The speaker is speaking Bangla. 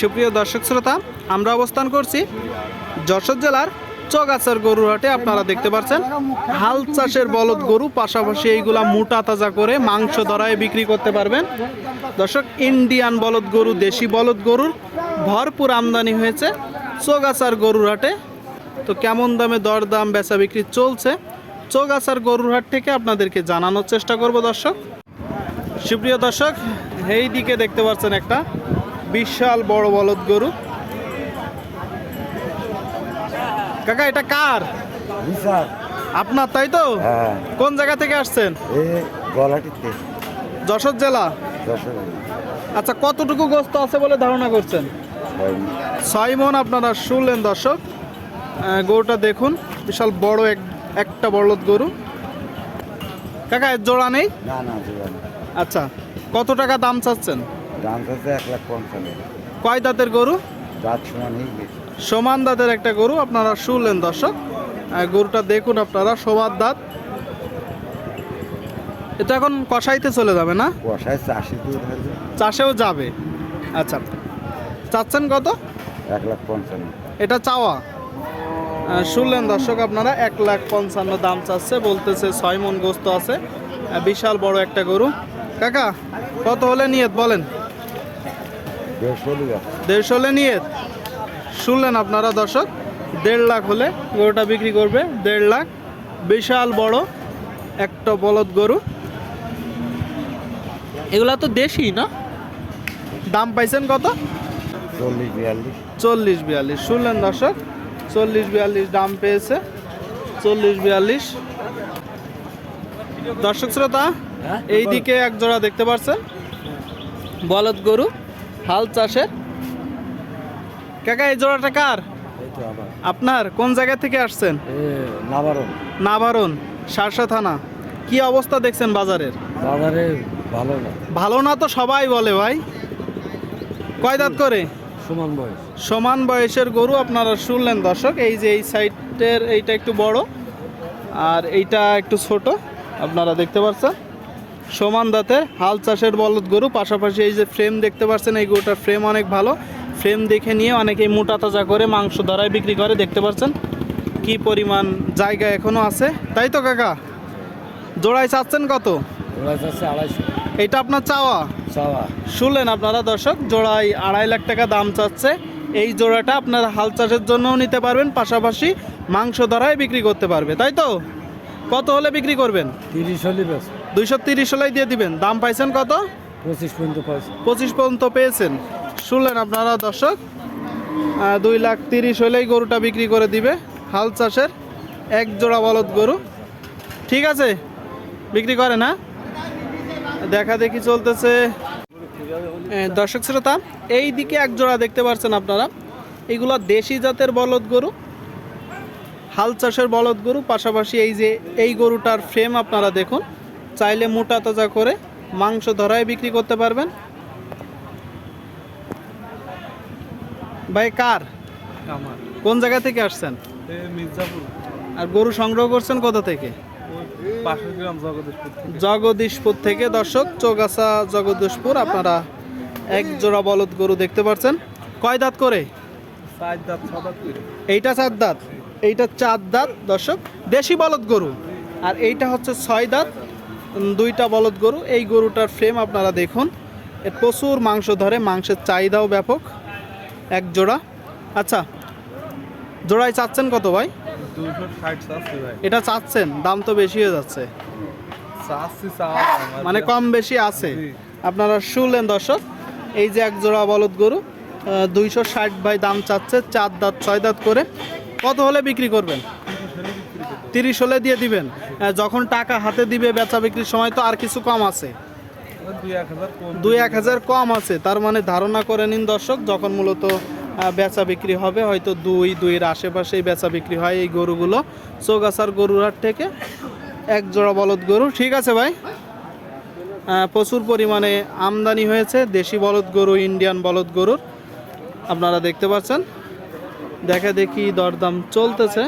সুপ্রিয় দর্শক শ্রোতা, আমরা অবস্থান করছি যশোর জেলার চগাছার গরুর হাটে আপনারা দেখতে পাচ্ছেন, হাল চাষের বলদ গরু, পাশাপাশি এইগুলা মোটা তাজা করে মাংস দরায় বিক্রি করতে পারবেন। দর্শক, ইন্ডিয়ান বলদ গরু, দেশি বলদ গরুর ভরপুর আমদানি হয়েছে চৌগাছার গরুর হাটে তো কেমন দামে দরদাম বেচা বিক্রি চলছে? চৌগাছার গরুর হাট থেকে আপনাদেরকে জানানোর চেষ্টা করব দর্শক। সুপ্রিয় দর্শক, এই দিকে দেখতে পাচ্ছেন একটা বিশাল বড় বলদ গরু। কাকা এটা কার? আপনার তাই তো? হ্যাঁ। কোন জায়গা থেকে আসছেন? যশোর জেলা? আচ্ছা কতটুকু গোস্ত আছে বলে ধারণা করছেন? ছয় মন আপনারা শুনলেন দর্শক। গরুটা দেখুন বিশাল বড় এক একটা বলদ গরু। কাকা এর জোড়া নেই। আচ্ছা কত টাকা দাম চাচ্ছেন? দাম চাচ্ছে এক লাখ পঞ্চান্ন কয় দাঁতের গরু? দাঁত সমান সমান দাঁতের একটা গরু আপনারা শুনলেন দর্শক। গরুটা দেখুন আপনারা সমান দাঁত। এটা এখন কষাইতে চলে যাবে না? বসায় চাষি চাষেও যাবে। আচ্ছা চাচ্ছেন কত? এক লাখ পঞ্চান্ন। এটা চাওয়া। শুনলেন দর্শক আপনারা এক লাখ পঞ্চান্ন দাম চাচ্ছে বলতেছে ছয় মন গোস্ত আছে। বিশাল বড় একটা গরু। কাকা কত হলে নিয়ত বলেন? দেড়শো হলে নিয়ত শুনলেন আপনারা দর্শক? দেড় লাখ হলে গরুটা বিক্রি করবে দেড় লাখ। বিশাল বড় একটা বলদ গরু। এগুলা তো দেশি না? দাম পাইছেন কত? চল্লিশ বিয়াল্লিশ। চল্লিশ বিয়াল্লিশ। শুনলেন দর্শক? চল্লিশ বিয়াল্লিশ দাম পেয়েছে। চল্লিশ বিয়াল্লিশ। দর্শক শ্রোতা এই দিকে এক জোড়া দেখতে পাচ্ছেন বলদ গরু। হাল চাষের? কাকা এই জোড়াটা কার? আপনার? কোন জায়গা থেকে আসছেন? এ নাবারণ। নাভারণ সারসা থানা। কি অবস্থা দেখছেন বাজারের? বাজারে ভালো না। ভালো না তো সবাই বলে ভাই। কয় দাঁত করে? সমান বয়স। সমান বয়সের গরু আপনারা শুনলেন দর্শক এই যে এই সাইডের এইটা একটু বড় আর এইটা একটু ছোট আপনারা দেখতে পাচ্ছেন। সমান দাঁতের হাল চাষের বলদ গরু। পাশাপাশি এই যে ফ্রেম দেখতে পাচ্ছেন এই গরুটার ফ্রেম অনেক ভালো। ফ্রেম দেখে নিয়ে অনেকেই মোটা তাজা করে মাংস ধরায় বিক্রি করে দেখতে পাচ্ছেন কি পরিমাণ জায়গা এখনও আছে। তাই তো কাকা? জোড়ায় চাচ্ছেন কত? এইটা আপনার চাওয়া? চাওয়া। শুনলেন আপনারা দর্শক জোড়ায় আড়াই লাখ টাকা দাম চাচ্ছে। এই জোড়াটা আপনারা হাল চাষের জন্যও নিতে পারবেন পাশাপাশি মাংস ধরায় বিক্রি করতে পারবে। তাই তো? কত হলে বিক্রি করবেন? তিরিশ হলে বেশ দুইশো তিরিশ হলেই দিয়ে দিবেন। দাম পাইছেন কত? পঁচিশ পর্যন্ত পঁচিশ পর্যন্ত পেয়েছেন। শুনলেন আপনারা দর্শক? দুই লাখ তিরিশ হলেই গরুটা বিক্রি করে দিবে। হাল চাষের এক জোড়া বলদ গরু। ঠিক আছে? বিক্রি করে না? দেখা দেখি চলতেছে। দর্শক শ্রোতা এই দিকে এক জোড়া দেখতে পাচ্ছেন আপনারা। এগুলো দেশি জাতের বলদ গরু। হাল চাষের বলদ গরু। পাশাপাশি এই যে এই গরুটার ফ্রেম আপনারা দেখুন। চাইলে মোটা তাজা করে মাংস ধরায় বিক্রি করতে পারবেন। ভাই কার? কোন জায়গা থেকে আসছেন? মির্জাপুর। আর গরু সংগ্রহ করছেন কোথা থেকে? জগদীশপুর থেকে। দর্শক চৌগাছা জগদীশপুর আপনারা এক জোড়া বলদ গরু দেখতে পাচ্ছেন। কয় দাঁত করে। এইটা চার দাঁত এইটা চার দাঁত দর্শক। দেশি বলদ গরু। আর এইটা হচ্ছে ছয় দাঁত। দুইটা বলদ গরু এই গরুটার ফ্রেম আপনারা দেখুন। এর প্রচুর মাংস ধরে মাংসের চাহিদাও ব্যাপক। এক জোড়া। আচ্ছা জোড়ায় চাচ্ছেন কত ভাই? এটা চাচ্ছেন দাম তো বেশি হয়ে যাচ্ছে। মানে কম বেশি আছে। আপনারা শুনলেন দর্শক এই যে এক জোড়া বলদ গরু দুইশো ষাট ভাই দাম চাচ্ছে চার দাঁত ছয় দাঁত করে। কত হলে বিক্রি করবেন? তিরিশ হলে দিয়ে দিবেন। যখন টাকা হাতে দিবে বেচা বিক্রির সময় তো আর কিছু কম আছে। দুই এক হাজার কম আছে। তার মানে ধারণা করে নিন দর্শক, যখন মূলত বেচা বিক্রি হবে, হয়তো দুই, দুইয়ের আশেপাশেই বেচা বিক্রি হয় এই গরুগুলো। চৌগাছার গরুর হাট থেকে এক জোড়া বলদ গরু। ঠিক আছে ভাই? প্রচুর পরিমাণে আমদানি হয়েছে দেশি বলদ গরু, ইন্ডিয়ান বলদ গরুর। আপনারা দেখতে পাচ্ছেন। দেখা দেখি দরদাম চলতেছে।